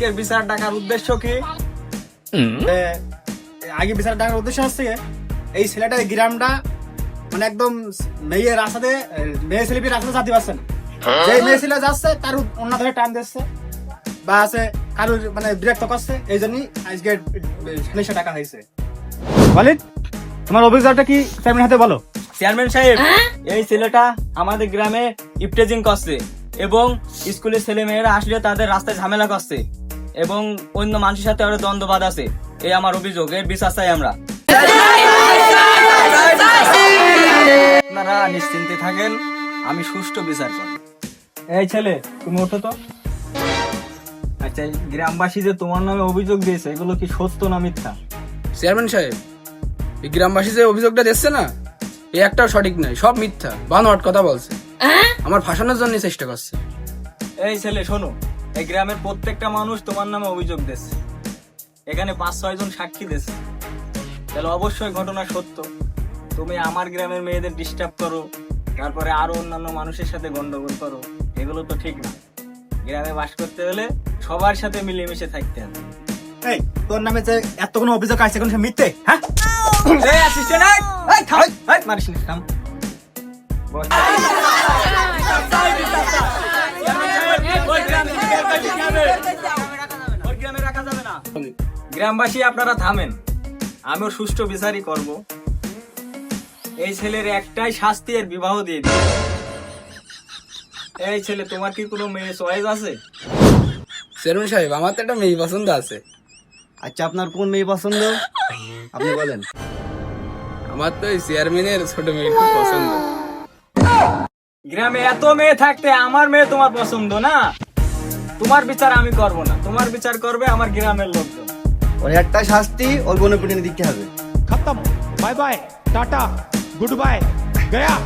আজকের বিচার ডাকার উদ্দেশ্য কি? আগে বিচার ডাকার উদ্দেশ্য হচ্ছে এই ছেলেটা গ্রামটা মানে একদম মেয়ে রাস্তাতে মেয়ে ছেলে পেয়ে রাস্তাতে যেতে পারছে না। যে মেয়ে ছেলে যাচ্ছে তার অন্য ধরে টান দিচ্ছে বা আছে কারোর মানে বিরক্ত করছে এই জন্যই আজকে সালিশে টাকা হয়েছে। ওয়ালিদ তোমার অভিযোগটা কি চেয়ারম্যান হাতে বলো। চেয়ারম্যান সাহেব এই ছেলেটা আমাদের গ্রামে ইপটেজিং করছে এবং স্কুলের ছেলে মেয়েরা আসলে তাদের রাস্তায় ঝামেলা করছে। এবং অন্য মানুষের সাথে আরও দ্বন্দ্ববাদ আছে। এই আমার অভিযোগ এর বিচার চাই আমরা। আপনারা নিশ্চিন্তে থাকেন আমি সুষ্ঠু বিচার করব এই ছেলে তুমি ওঠো তো। আচ্ছা গ্রামবাসী যে তোমার নামে অভিযোগ দিয়েছে এগুলো কি সত্য না মিথ্যা? চেয়ারম্যান সাহেব এই গ্রামবাসী যে অভিযোগটা দিচ্ছে না এই একটাও সঠিক নয় সব মিথ্যা। বানোয়াট কথা বলছে। আমার ফাঁসানোর জন্য চেষ্টা করছে। এই ছেলে শোনো। এই গ্রামের প্রত্যেকটা মানুষ তোমার নামে অভিযোগ দিচ্ছে এখানে পাঁচ ছয় জন সাক্ষী দিচ্ছে তাহলে অবশ্যই ঘটনা সত্য। তুমি আমার গ্রামের মেয়েদের ডিস্টার্ব করো তারপরে আরও অন্যান্য মানুষের সাথে গন্ডগোল করো। এগুলো তো ঠিক না। গ্রামে বাস করতে হলে সবার সাথে মিলেমিশে থাকতে হবে। এই তোর নামে যে এত কোনো অভিযোগ আছে সে মিথ্যে হ্যাঁ? এই assistant, এই, এই, থাম, এই, মারিস না, থাম। গ্রামবাসী আপনারা থামেন। আমি ওর সুষ্ঠু বিচারই করব। এই ছেলের একটাই শাস্তি এর বিবাহ দিয়ে দিন। এই ছেলে তোমার কি কোনো মেয়ে চয়েস আছে? চেয়ারম্যান সাহেব আমার তো একটা মেয়ে পছন্দ আছে। আচ্ছা আপনার কোন মেয়ে পছন্দ? আপনি বলেন। আমার তো এই চেয়ারম্যানের ছোট মেয়ে খুব পছন্দ। গ্রামে এত মেয়ে থাকতে আমার মেয়ে তোমার পছন্দ না? তোমার বিচার আমি করব না। তোমার বিচার করবে আমার গ্রামের লোকজন। ওর একটা শাস্তি ওর বনে পিটনে দিতে হবে। খতম। Bye bye tata goodbye Gaya.